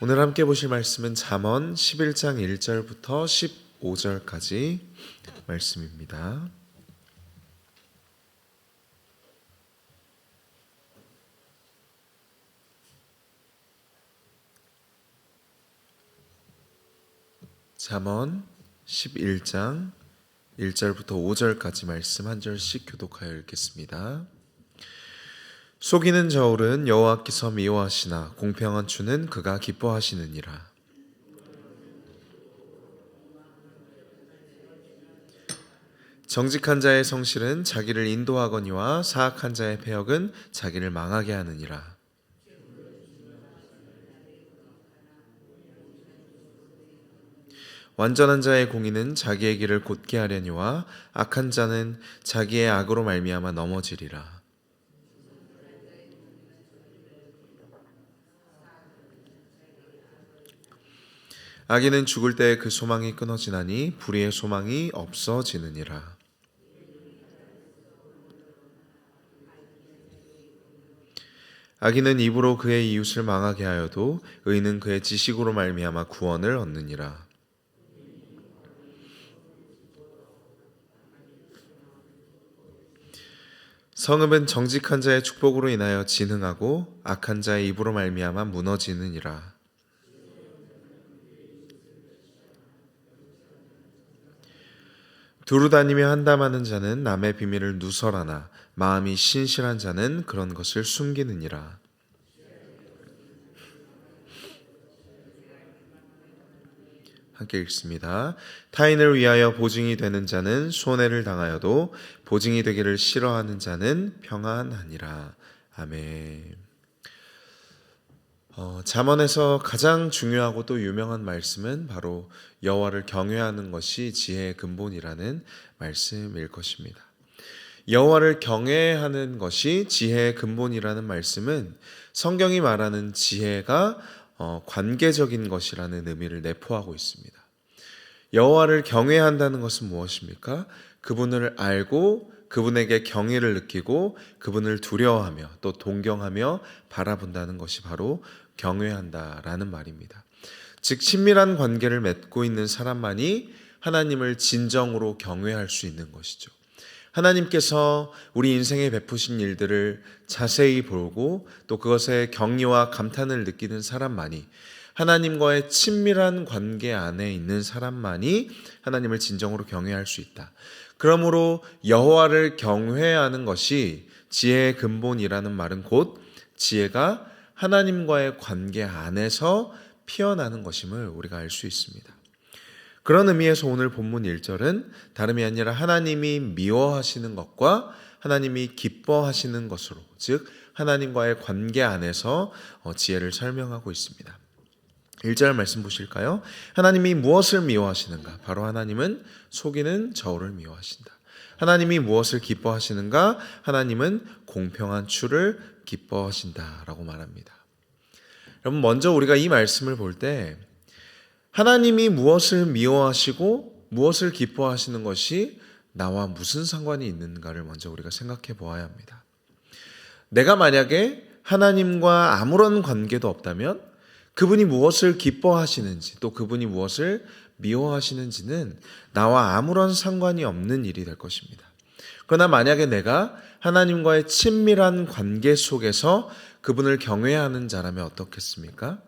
오늘 함께 보실 말씀은 잠언 11장 1절부터 15절까지 말씀입니다. 잠언 11장 1절부터 5절까지 말씀 한 절씩 교독하여 읽겠습니다. 속이는 저울은 여호와께서 미워하시나 공평한 추는 그가 기뻐하시느니라. 정직한 자의 성실은 자기를 인도하거니와 사악한 자의 폐역은 자기를 망하게 하느니라. 완전한 자의 공의는 자기의 길을 곧게 하려니와 악한 자는 자기의 악으로 말미암아 넘어지리라. 악인은 죽을 때 그 소망이 끊어지나니 불의의 소망이 없어지느니라. 악인은 입으로 그의 이웃을 망하게 하여도 의인은 그의 지식으로 말미암아 구원을 얻느니라. 성읍은 정직한 자의 축복으로 인하여 진흥하고 악한 자의 입으로 말미암아 무너지느니라. 두루 다니며 한담하는 자는 남의 비밀을 누설하나 마음이 신실한 자는 그런 것을 숨기느니라. 함께 읽습니다. 타인을 위하여 보증이 되는 자는 손해를 당하여도 보증이 되기를 싫어하는 자는 평안하니라. 아멘. 어, 잠언에서 가장 중요하고 또 유명한 말씀은 바로 여호와를 경외하는 것이 지혜의 근본이라는 말씀일 것입니다. 여호와를 경외하는 것이 지혜의 근본이라는 말씀은 성경이 말하는 지혜가 어, 관계적인 것이라는 의미를 내포하고 있습니다. 여호와를 경외한다는 것은 무엇입니까? 그분을 알고 그분에게 경외를 느끼고 그분을 두려워하며 또 동경하며 바라본다는 것이 바로 경외한다라는 말입니다. 즉 친밀한 관계를 맺고 있는 사람만이 하나님을 진정으로 경외할 수 있는 것이죠. 하나님께서 우리 인생에 베푸신 일들을 자세히 보고 또 그것에 경의와 감탄을 느끼는 사람만이 하나님과의 친밀한 관계 안에 있는 사람만이 하나님을 진정으로 경외할 수 있다. 그러므로 여호와를 경외하는 것이 지혜의 근본이라는 말은 곧 지혜가 하나님과의 관계 안에서 피어나는 것임을 우리가 알 수 있습니다. 그런 의미에서 오늘 본문 1절은 다름이 아니라 하나님이 미워하시는 것과 하나님이 기뻐하시는 것으로, 즉, 하나님과의 관계 안에서 어, 지혜를 설명하고 있습니다. 1절 말씀 보실까요? 하나님이 무엇을 미워하시는가? 바로 하나님은 속이는 저울을 미워하신다. 하나님이 무엇을 기뻐하시는가? 하나님은 공평한 추를 기뻐하신다라고 말합니다. 여러분 먼저 우리가 이 말씀을 볼 때 하나님이 무엇을 미워하시고 무엇을 기뻐하시는 것이 나와 무슨 상관이 있는가를 먼저 우리가 생각해 보아야 합니다. 내가 만약에 하나님과 아무런 관계도 없다면 그분이 무엇을 기뻐하시는지 또 그분이 무엇을 미워하시는지는 나와 아무런 상관이 없는 일이 될 것입니다. 그러나 만약에 내가 하나님과의 친밀한 관계 속에서 그분을 경외하는 자라면 어떻겠습니까?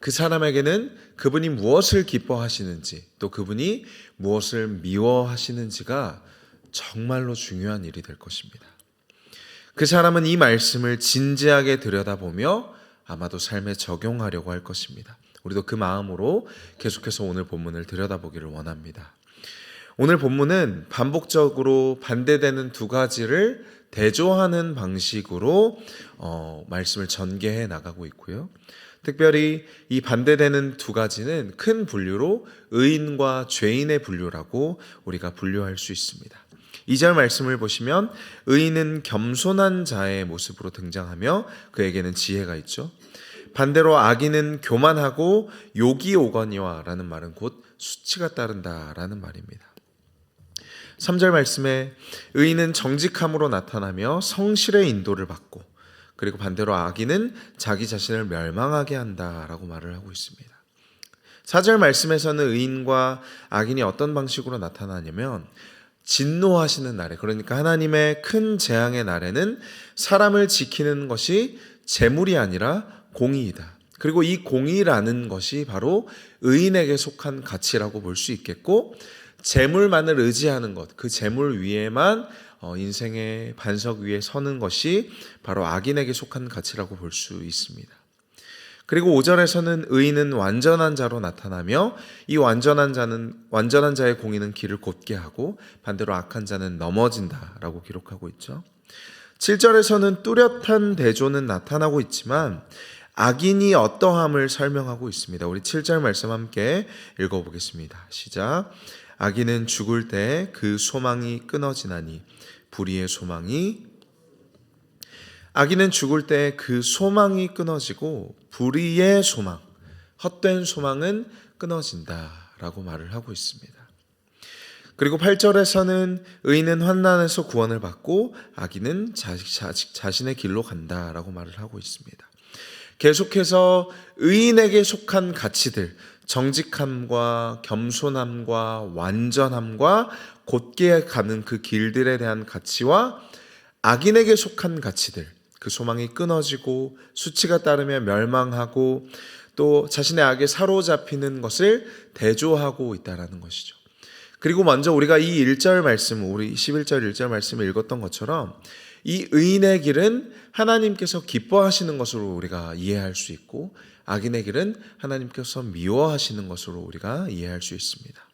그 사람에게는 그분이 무엇을 기뻐하시는지 또 그분이 무엇을 미워하시는지가 정말로 중요한 일이 될 것입니다. 그 사람은 이 말씀을 진지하게 들여다보며 아마도 삶에 적용하려고 할 것입니다. 우리도 그 마음으로 계속해서 오늘 본문을 들여다보기를 원합니다. 오늘 본문은 반복적으로 반대되는 두 가지를 대조하는 방식으로 어, 말씀을 전개해 나가고 있고요. 특별히 이 반대되는 두 가지는 큰 분류로 의인과 죄인의 분류라고 우리가 분류할 수 있습니다. 2절 말씀을 보시면 의인은 겸손한 자의 모습으로 등장하며 그에게는 지혜가 있죠. 반대로 악인은 교만하고 욕이 오거니와라는 말은 곧 수치가 따른다라는 말입니다. 3절 말씀에 의인은 정직함으로 나타나며 성실의 인도를 받고 그리고 반대로 악인은 자기 자신을 멸망하게 한다라고 말을 하고 있습니다. 사절 말씀에서는 의인과 악인이 어떤 방식으로 나타나냐면 진노하시는 날에 그러니까 하나님의 큰 재앙의 날에는 사람을 지키는 것이 재물이 아니라 공의이다. 그리고 이 공의라는 것이 바로 의인에게 속한 가치라고 볼 수 있겠고 재물만을 의지하는 것, 그 재물 위에만 어, 인생의 반석 위에 서는 것이 바로 악인에게 속한 가치라고 볼 수 있습니다. 그리고 5절에서는 의인은 완전한 자로 나타나며 이 완전한 자는 완전한 자의 공의는 길을 곧게 하고 반대로 악한 자는 넘어진다라고 기록하고 있죠. 7절에서는 뚜렷한 대조는 나타나고 있지만 악인이 어떠함을 설명하고 있습니다. 우리 7절 말씀 함께 읽어 보겠습니다. 시작. 악인은 죽을 때 그 소망이 끊어지나니 불의의 소망이 악인은 죽을 때 그 소망이 끊어지고 불의의 소망, 헛된 소망은 끊어진다라고 말을 하고 있습니다. 그리고 8절에서는 의인은 환난에서 구원을 받고 악인은 자신의 길로 간다라고 말을 하고 있습니다. 계속해서 의인에게 속한 가치들, 정직함과 겸손함과 완전함과 곧게 가는 그 길들에 대한 가치와 악인에게 속한 가치들, 그 소망이 끊어지고 수치가 따르면 멸망하고 또 자신의 악에 사로잡히는 것을 대조하고 있다라는 것이죠. 그리고 먼저 우리가 이 1절 말씀, 우리 11절 1절 말씀을 읽었던 것처럼 이 의인의 길은 하나님께서 기뻐하시는 것으로 우리가 이해할 수 있고 악인의 길은 하나님께서 미워하시는 것으로 우리가 이해할 수 있습니다.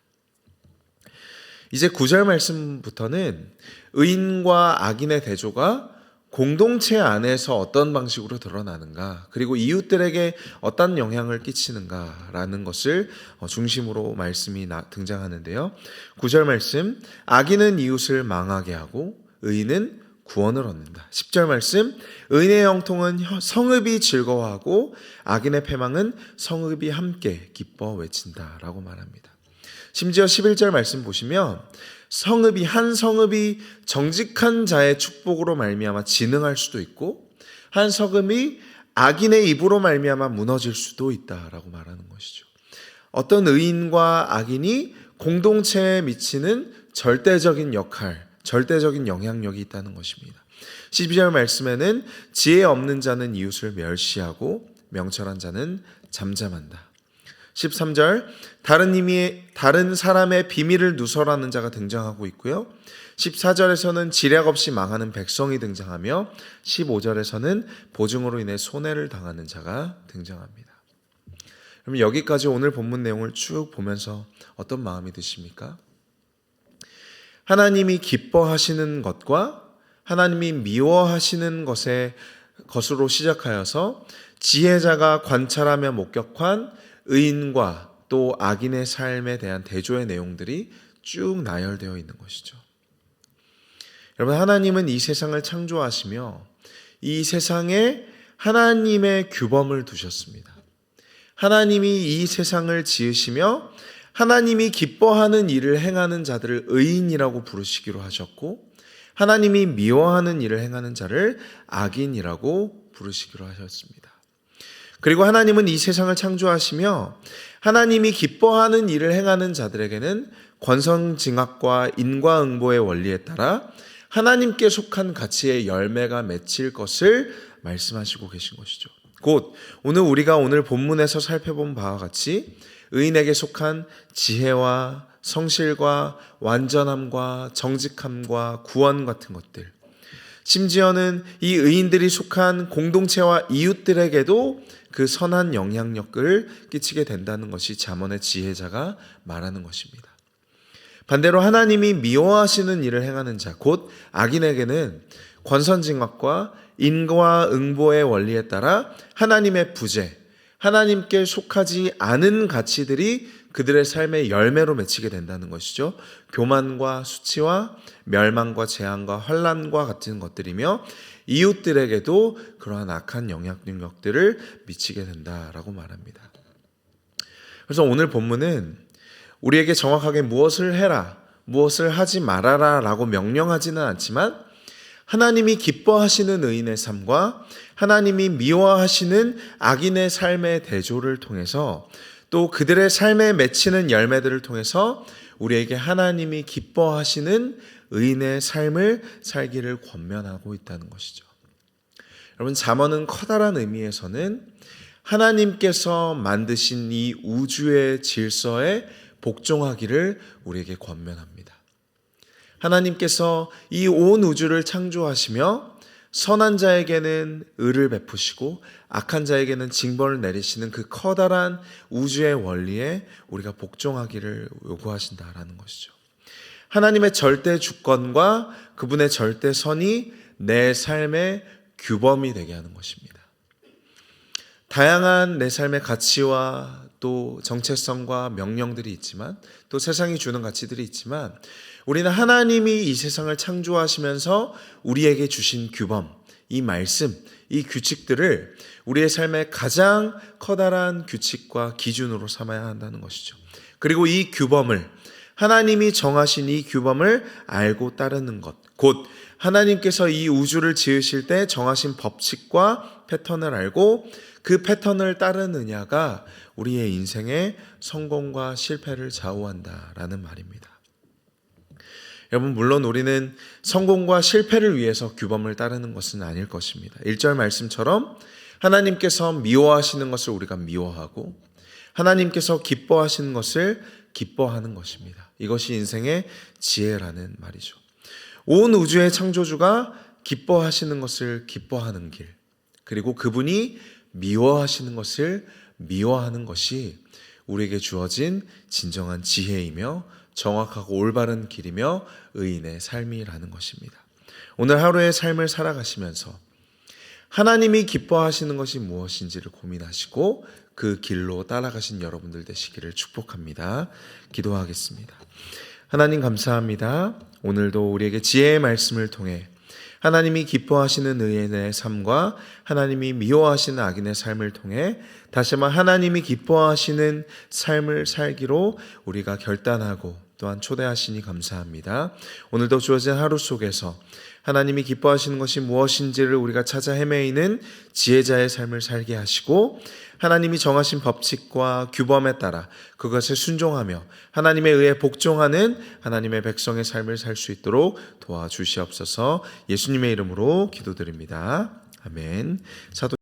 이제 9절 말씀부터는 의인과 악인의 대조가 공동체 안에서 어떤 방식으로 드러나는가, 그리고 이웃들에게 어떤 영향을 끼치는가라는 것을 어, 중심으로 말씀이 등장하는데요. 9절 말씀, 악인은 이웃을 망하게 하고 의인은 구원을 얻는다. 10절 말씀, 의인의 영통은 성읍이 즐거워하고 악인의 패망은 성읍이 함께 기뻐 외친다라고 말합니다. 심지어 11절 말씀 보시면 성읍이 한 성읍이 정직한 자의 축복으로 말미암아 진흥할 수도 있고 한 성읍이 악인의 입으로 말미암아 무너질 수도 있다라고 말하는 것이죠. 어떤 의인과 악인이 공동체에 미치는 절대적인 역할, 절대적인 영향력이 있다는 것입니다. 12절 말씀에는 지혜 없는 자는 이웃을 멸시하고 명철한 자는 잠잠한다. 13절 다른 님이 다른 사람의 비밀을 누설하는 자가 등장하고 있고요. 14절에서는 지략 없이 망하는 백성이 등장하며 15절에서는 보증으로 인해 손해를 당하는 자가 등장합니다. 그럼 여기까지 오늘 본문 내용을 쭉 보면서 어떤 마음이 드십니까? 하나님이 기뻐하시는 것과 하나님이 미워하시는 것의 것으로 시작하여서 지혜자가 관찰하며 목격한 의인과 또 악인의 삶에 대한 대조의 내용들이 쭉 나열되어 있는 것이죠. 여러분, 하나님은 이 세상을 창조하시며 이 세상에 하나님의 규범을 두셨습니다. 하나님이 이 세상을 지으시며 하나님이 기뻐하는 일을 행하는 자들을 의인이라고 부르시기로 하셨고, 하나님이 미워하는 일을 행하는 자를 악인이라고 부르시기로 하셨습니다. 그리고 하나님은 이 세상을 창조하시며 하나님이 기뻐하는 일을 행하는 자들에게는 권성징악과 인과응보의 원리에 따라 하나님께 속한 가치의 열매가 맺힐 것을 말씀하시고 계신 것이죠. 곧 오늘 우리가 오늘 본문에서 살펴본 바와 같이 의인에게 속한 지혜와 성실과 완전함과 정직함과 구원 같은 것들 심지어는 이 의인들이 속한 공동체와 이웃들에게도 그 선한 영향력을 끼치게 된다는 것이 잠언의 지혜자가 말하는 것입니다. 반대로 하나님이 미워하시는 일을 행하는 자, 곧 악인에게는 권선징악과 인과 응보의 원리에 따라 하나님의 부재, 하나님께 속하지 않은 가치들이 그들의 삶의 열매로 맺히게 된다는 것이죠. 교만과 수치와 멸망과 재앙과 환란과 같은 것들이며 이웃들에게도 그러한 악한 영향력들을 미치게 된다라고 말합니다. 그래서 오늘 본문은 우리에게 정확하게 무엇을 해라, 무엇을 하지 말아라라고 명령하지는 않지만 하나님이 기뻐하시는 의인의 삶과 하나님이 미워하시는 악인의 삶의 대조를 통해서 또 그들의 삶에 맺히는 열매들을 통해서 우리에게 하나님이 기뻐하시는 의인의 삶을 살기를 권면하고 있다는 것이죠. 여러분 잠언은 커다란 의미에서는 하나님께서 만드신 이 우주의 질서에 복종하기를 우리에게 권면합니다. 하나님께서 이 온 우주를 창조하시며 선한 자에게는 의를 베푸시고 악한 자에게는 징벌을 내리시는 그 커다란 우주의 원리에 우리가 복종하기를 요구하신다라는 것이죠. 하나님의 절대 주권과 그분의 절대 선이 내 삶의 규범이 되게 하는 것입니다. 다양한 내 삶의 가치와 또 정체성과 명령들이 있지만 또 세상이 주는 가치들이 있지만 우리는 하나님이 이 세상을 창조하시면서 우리에게 주신 규범, 이 말씀, 이 규칙들을 우리의 삶의 가장 커다란 규칙과 기준으로 삼아야 한다는 것이죠. 그리고 이 규범을 하나님이 정하신 이 규범을 알고 따르는 것, 곧 하나님께서 이 우주를 지으실 때 정하신 법칙과 패턴을 알고 그 패턴을 따르느냐가 우리의 인생의 성공과 실패를 좌우한다라는 말입니다. 여러분, 물론 우리는 성공과 실패를 위해서 규범을 따르는 것은 아닐 것입니다. 1절 말씀처럼 하나님께서 미워하시는 것을 우리가 미워하고 하나님께서 기뻐하시는 것을 기뻐하는 것입니다. 이것이 인생의 지혜라는 말이죠. 온 우주의 창조주가 기뻐하시는 것을 기뻐하는 길, 그리고 그분이 미워하시는 것을 미워하는 것이 우리에게 주어진 진정한 지혜이며 정확하고 올바른 길이며 의인의 삶이라는 것입니다. 오늘 하루의 삶을 살아가시면서 하나님이 기뻐하시는 것이 무엇인지를 고민하시고 그 길로 따라가신 여러분들 되시기를 축복합니다. 기도하겠습니다. 하나님 감사합니다. 오늘도 우리에게 지혜의 말씀을 통해 하나님이 기뻐하시는 의인의 삶과 하나님이 미워하시는 악인의 삶을 통해 다시 한번 하나님이 기뻐하시는 삶을 살기로 우리가 결단하고 또한 초대하시니 감사합니다. 오늘도 주어진 하루 속에서 하나님이 기뻐하시는 것이 무엇인지를 우리가 찾아 헤매이는 지혜자의 삶을 살게 하시고 하나님이 정하신 법칙과 규범에 따라 그것을 순종하며 하나님에 의해 복종하는 하나님의 백성의 삶을 살 수 있도록 도와주시옵소서 예수님의 이름으로 기도드립니다. 아멘. 사도